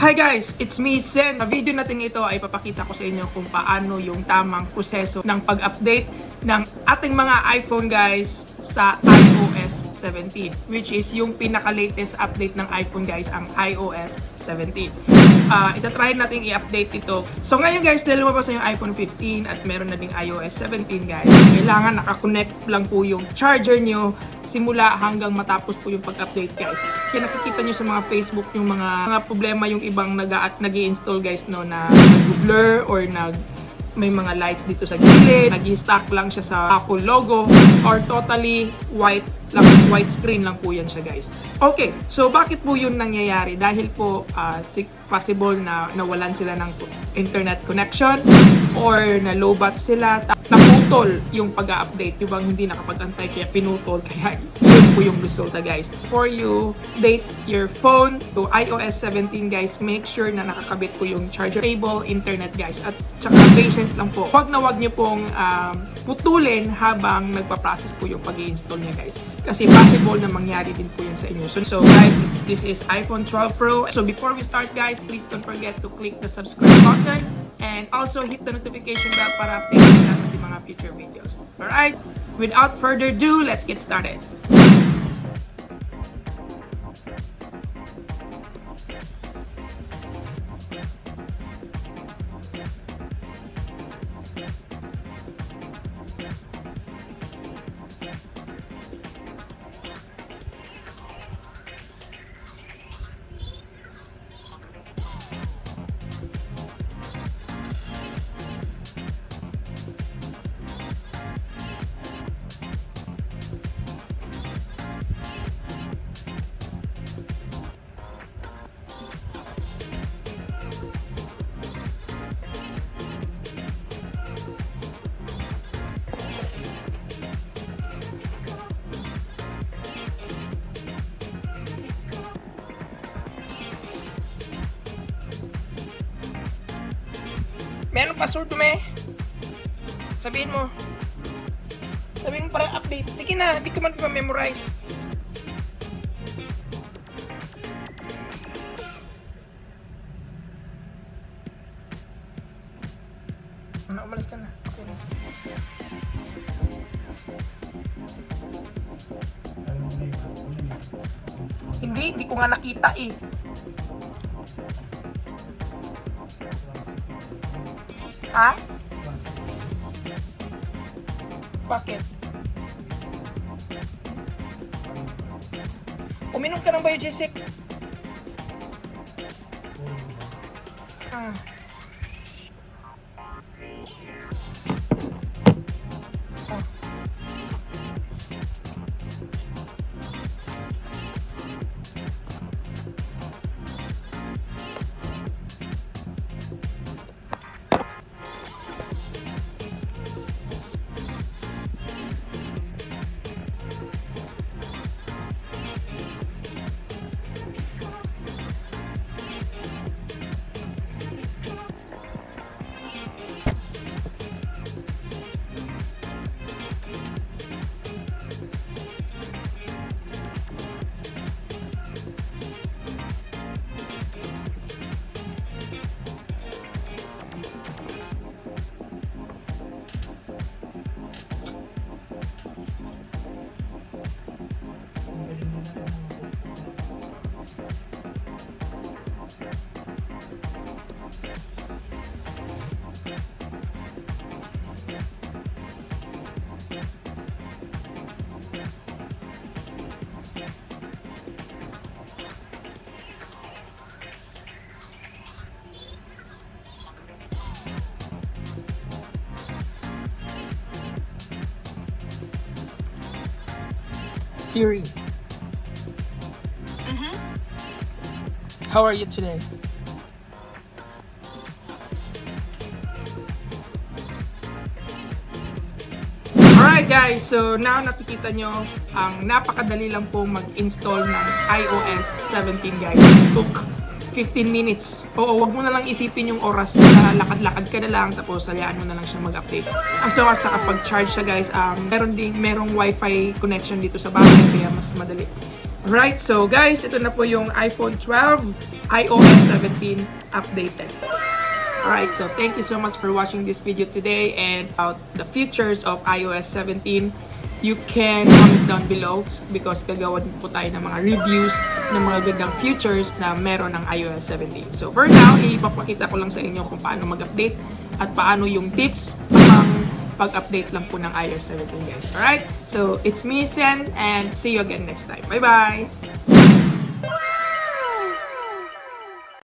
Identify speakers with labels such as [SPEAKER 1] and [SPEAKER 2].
[SPEAKER 1] Hi guys! It's me, Sen. Sa video natin ito ay papakita ko sa inyo kung paano yung tamang proseso ng pag-update ng ating mga iPhone guys sa iOS 17 which is yung pinaka-latest update ng iPhone guys ang iOS 17. Ah, itatry natin i-update ito. So ngayon guys, dahil lumabas na yung iPhone 15 at meron na ding iOS 17 guys, kailangan nakakonect lang po yung charger nyo simula hanggang matapos po yung pag-update guys. Kaya nakikita nyo sa mga Facebook yung mga, mga problema yung ibang nag nag install guys no na nag-blur or nag may mga lights dito sa gilid, nag-stack lang siya sa Apple logo or totally white lang white screen lang po yan siya guys. Okay, so bakit po yun nangyayari? Dahil po si possible na nawalan sila ng internet connection or na lowbat sila ta- naputol yung pag-update. Yung bang hindi nakapag-antay kaya pinutol. Kaya yun po yung resulta guys. For you date your phone to iOS 17 guys. Make sure na nakakabit po yung charger cable internet guys. At saka patience lang po. Wag na wag nyo pong um, putulin habang nagpa-process po yung pag install niya guys. Kasi possible na mangyari din po yan sa inyo. So, so guys this is iPhone 12 Pro. So before we start guys please don't forget to click the subscribe button. And also hit the notification bell para update future videos. Alright, without further ado, let's get started. Meron password me. Sabihin mo. Sabihin mo para update. Sige na, hindi ko man pa-memorize. Ano, umalis ka na. Okay na. Hindi, hindi ko nga nakita eh. Ha? Bakit? Uminom ka ng biogesic? Siri. How are you today? Alright guys, so now nakikita nyo ang napakadali lang po mag-install ng iOS 17 guys. Took 15 minutes. Oo, wag mo na lang isipin yung oras na lakad-lakad ka na lang tapos salyaan mo na lang siya mag-update. As long as nakapag-charge siya guys, um, meron ding merong wifi connection dito sa bahay kaya mas madali. Right, so guys, ito na po yung iPhone 12 iOS 17 updated. Alright, so thank you so much for watching this video today and about the features of iOS 17. You can comment down below because gagawa po tayo ng mga reviews ng mga gandang features na meron ng iOS 17. So for now, ipapakita ko lang sa inyo kung paano mag-update at paano yung tips pang pag-update lang po ng iOS 17 guys. Alright? So, it's me, Sen, and see you again next time. Bye-bye!